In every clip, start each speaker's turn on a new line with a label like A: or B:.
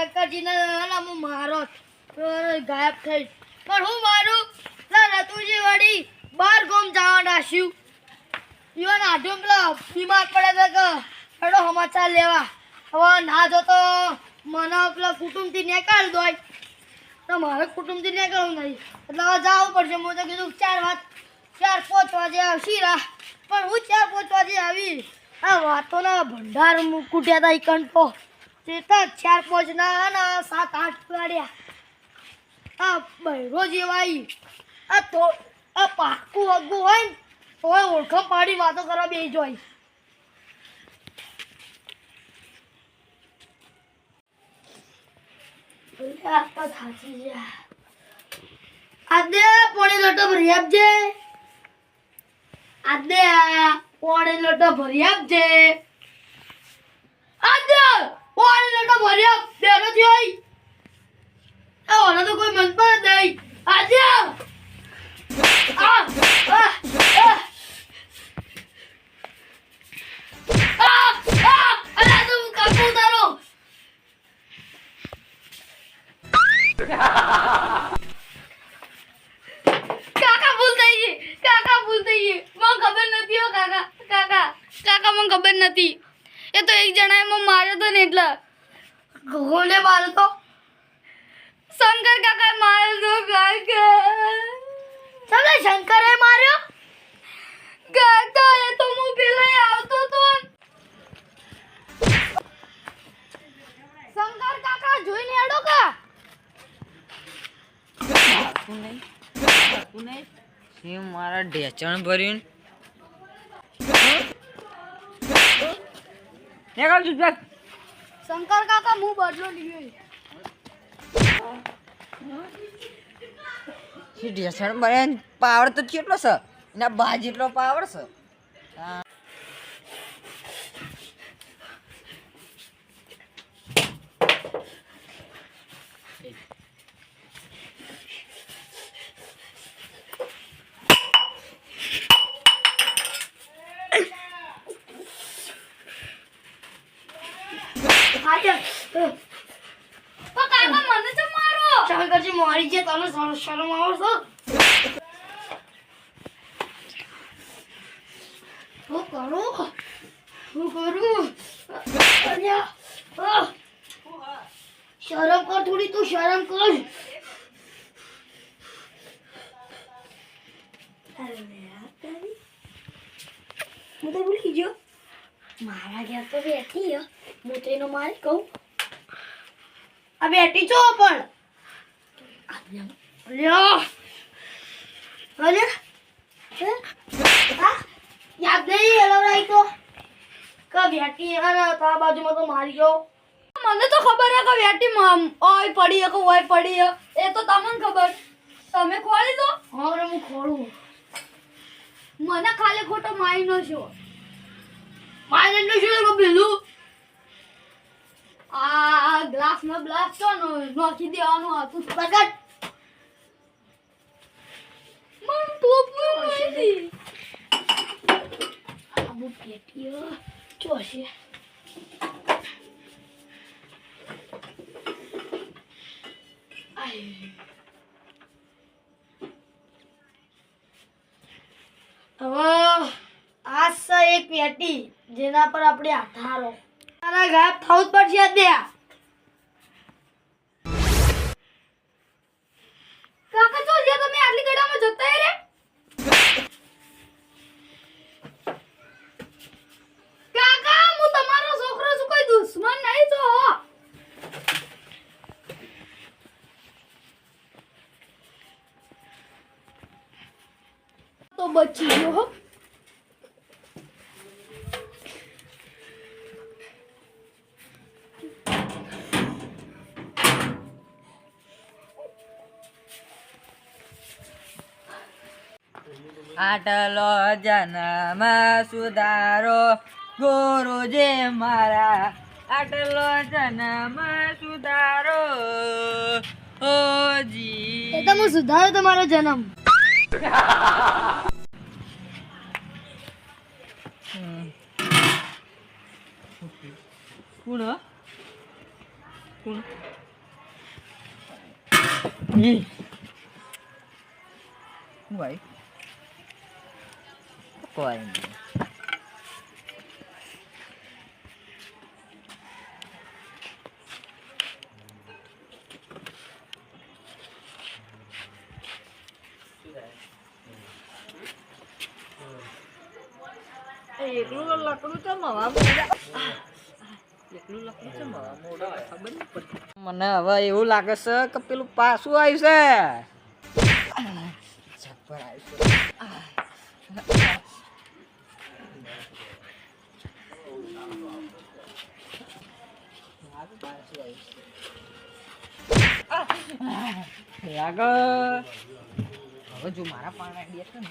A: શંકરજીને હું મારો ગાયબ થઈ. પણ હું મારું રતુજી વળી બાર ગોમ જવા નાશ્યું ઈવન આઢું પેલા બીમાર પડે તો કે સમાચાર લેવા. હવે ના જો તો મને પેલા કુટુંબથી નીકાળી દોય. તો મારે કુટુંબથી નીકળવું નહીં. એટલે હવે જવું પડશે. મેં તો કીધું ચાર વાત, ચાર પાંચ વાગે આવશી રા. પણ હું ચાર પાંચ વાગે આવી. આ વાતોના ભંડાર મુ- કૂટ્યા હતા એ કંટો ચાર પાંચ ના સાત, આઠ પાડ્યા આ બૈરો જેવા આ તો, આ પાકું વગું હોય ને, તોય ઓળખમ પાડી વાતો કરવા બે જોઈ આ તો થાકી ગયા. આદે પોણી લોટો ભરી આપજે. આજે પોણી લોટો ભરી આપજે આદે પોણી લોટો ભરી આપ બેનો જોઈ આ ઓનો તો કોઈ મન પર નહીં આદે આ આ આ આ આ અલા તું કાપો તારો કાકા ભૂલ થઈ ગઈ કાકા ભૂલ થઈ ગઈ મને ખબર નથી એ તો એક જણાએ માર્યો તો ને એટલે. ગોલે માર્યો તો? શંકર કાકા માર્યો તો કાકા તમે શંકરે માર્યો? કાકા એ તો હું પેલા આવતો તો. શંકર કાકા જોઈને અડો કા?
B: એ મારા ઢેચણ ભર્યું.
A: શંકર કાકા હું બદલો લીધો
B: ઢેચણ ભર્યા પાવર તો કેટલો છે? એના બા જેટલો પાવર છે. હા.
A: મારો શંકરજી મારી છે તમે શરમ આવો છો. હું કરું? હું કરું? શરમ કર થોડી, તું શરમ કર. હું તો ભૂલી ગયો? મારા ઘેર તો બેઠી હે. હું તો એનો મારી કહું? આ બેઠી છો પણ. હે? હા? યાદ નહીં હલવડાઈ તો કે બેઠી અને તા બાજુમાં તો મારી ગયો મને તો ખબર હે કે વેટી ઓય પડી હે કે ઓય પડી હે. એ તો તમને ખબર. તમે ખોળી દો. હવે હું ખોળું મને ખાલી ખોટો માઈનો છો. માઈનો નો છો તો પેલું. આ ગ્લાસમાં ગ્લાસ તો નો નોખી દેવાનું હતું. પ્રગટ હવે આ છે એક પેટી, જેના પર આપણે આધારો. તારા ગાયબ થવું જ પડશે ત્યાં કાકા તો જે તમે આટલી ગડામાં જતા રે કાકા હું તમારો છોકરો છું કોઈ દુશ્મન નહીં છો હો તો બચી ગયો હો.
B: આટલો જન્મ સુધારો ગુરુજી મારા. આટલો જન્મ સુધારો ઓજી
A: એ તો સુધારો તમારો જન્મ.
B: Ừ. Cua nữa. Cua nữa. Gì? Không vậy. Quay. એકલું લકડું તો મવા મોડા એકલું લકડું તો મવા મોડા ખબર નહીં પડતી મને હવે એવું લાગે છે કે પેલું પાછું આવ્યું છે છપ્પર આવ્યું છે લાગે હવે જો મારા પાણ આઈડિયા છે ને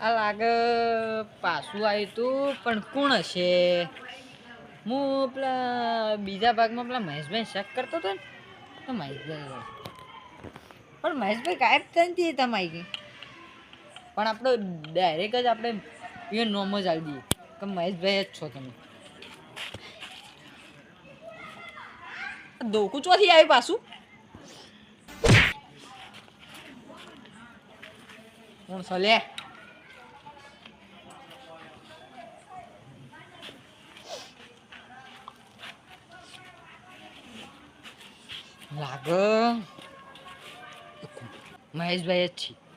B: આ લાગે પાછું આવ્યું તું, પણ કોણ હશે? હું પેલા બીજા ભાગમાં પેલા મહેશભાઈ શક કરતો હતો ને. તો મહેશભાઈ પણ મહેશભાઈ ગાયબ નથી તમારી. ગઈ પણ આપણે ડાયરેક્ટ જ આપણે એ નોમ જ આવી દઈએ. કે મહેશભાઈ જ છો તમે. દોકું ચોથી આવ્યું પાછું. કોણ છે લે લાગે મહેશભાઈ જ છે